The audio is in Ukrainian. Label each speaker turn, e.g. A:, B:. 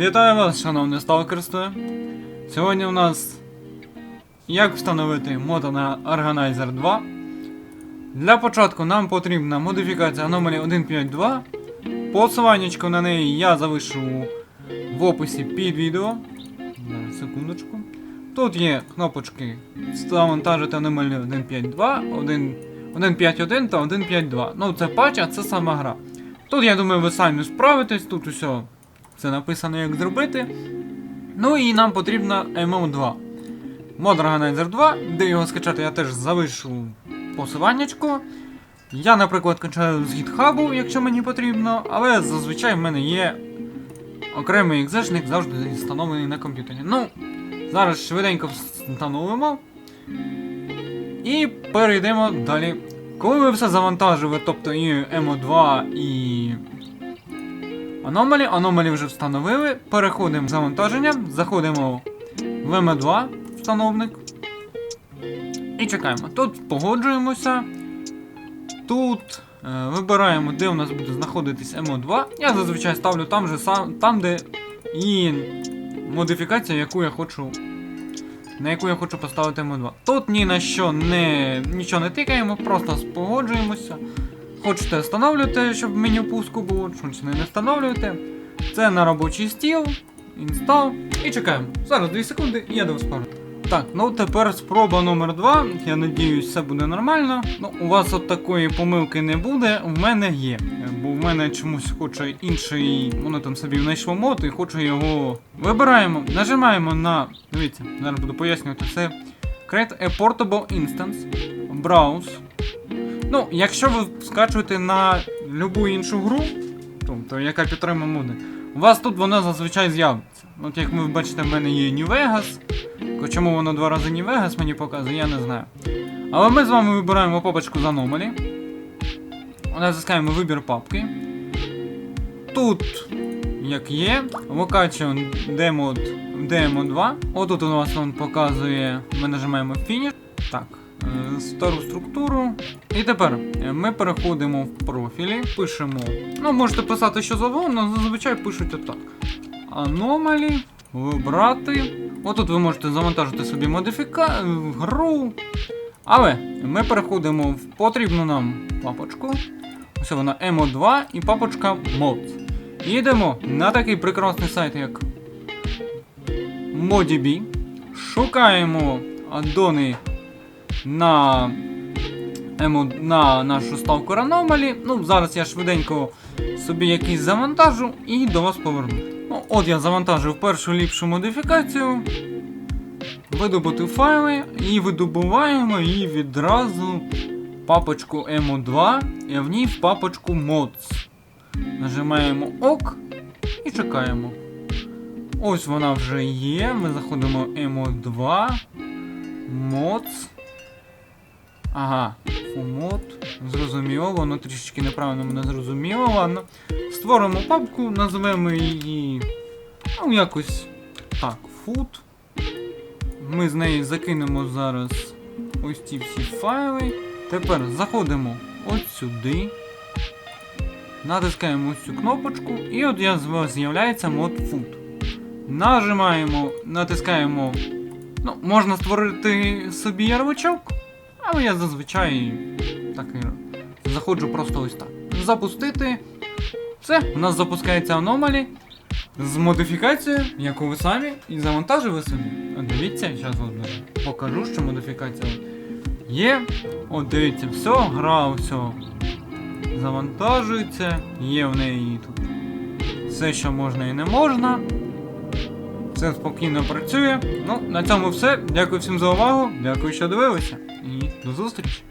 A: Вітаю вас, шановне сталкерство. Сьогодні у нас як встановити мода на Organizer 2. Для початку нам потрібна модифікація Anomaly 1.5.2. Посиланнячко на неї я залишу в описі під відео. Секундочку. Тут є кнопочки завантажити Anomaly 1.5.2, 1.5.1 та 1.5.2. Ну, це патч, а це сама гра. Тут, я думаю, ви самі справитесь, тут усе це написано, як зробити. Ну і нам потрібна MO2. Mod Organizer 2, де його скачати, я теж залишу посиланнячко. Я, наприклад, качаю з GitHub, якщо мені потрібно, але зазвичай в мене є окремий екзешник завжди встановлений на комп'ютері. Ну, зараз швиденько встановимо. І перейдемо далі. Коли ви все завантажили, тобто і MO2, і Anomaly, Anomaly вже встановили. Переходимо в завантаження, заходимо в M2 встановник. І чекаємо. Тут погоджуємося. Тут е, вибираємо, де у нас буде знаходитись MO2. Я зазвичай ставлю там, же, сам, там де і модифікація, яку я хочу. На яку я хочу поставити MO2. Тут ні на що не, нічого не тикаємо, просто погоджуємося. Хочете встановлювати, щоб меню пуску було, хочете не встановлюєте. Це на робочий стіл, інстал і чекаємо. Зараз 2 секунди і я до вас. Так, ну тепер спроба номер 2 Я надіюсь, все буде нормально. Ну, у вас от такої помилки не буде, в мене є. Бо в мене чомусь хоче інший, воно там собі знайшло мод і хочу його. Вибираємо, нажимаємо на. Дивіться, зараз буду пояснювати все. Create a portable instance. Browse. Ну, якщо ви скачуєте на любу іншу гру, тобто яка підтримує моди, у вас тут воно зазвичай з'явиться. От як ви бачите, в мене є New Vegas. Чому воно два рази New Vegas мені показує, я не знаю. Але ми з вами вибираємо папочку з Anomaly. Натискаємо вибір папки. Тут, як є, Location Demo, Demo 2. Отут у нас він показує, ми нажимаємо Finish. Так, стару структуру. І тепер е, ми переходимо в профілі, пишемо. Ну, можете писати що завгодно, зазвичай пишуть отак. Anomaly, вибрати. Отут ви можете завантажити собі модифіка... е, гру. Але ми переходимо в потрібну нам папочку. Ось вона MO2 і папочка Mods. І йдемо на такий прекрасний сайт, як Modib. Шукаємо аддони на, на нашу ставку Anomaly. Ну, зараз я швиденько собі якийсь завантажу і до вас поверну. Ну, от я завантажив першу ліпшу модифікацію. Видобути файли і видобуваємо її відразу папочку MO2 і в ній в папочку Mods. Нажимаємо ОК і чекаємо. Ось вона вже є. Ми заходимо в MO2. Mods. Ага, фумод. Зрозуміло, воно трішечки неправильно мене зрозуміло. Ладно. Створимо папку, назвемо її. Ну, якось так, food. Ми з неї закинемо зараз ось ці всі файли. Тепер заходимо от сюди. Натискаємо ось цю кнопочку, і от я- з'являється мод food. Нажимаємо, натискаємо. Ну, можна створити собі ярличок, але я зазвичай так і заходжу просто ось так. Запустити. Все, у нас запускається Anomaly з модифікацією, яку ви самі, і завантажили собі. Дивіться, зараз покажу, що модифікація є. От дивіться, все, гра, все завантажується, є в неї тут все, що можна і не можна. Все спокійно працює. Ну, на цьому все. Дякую всім за увагу. Дякую, що дивилися. І до зустрічі!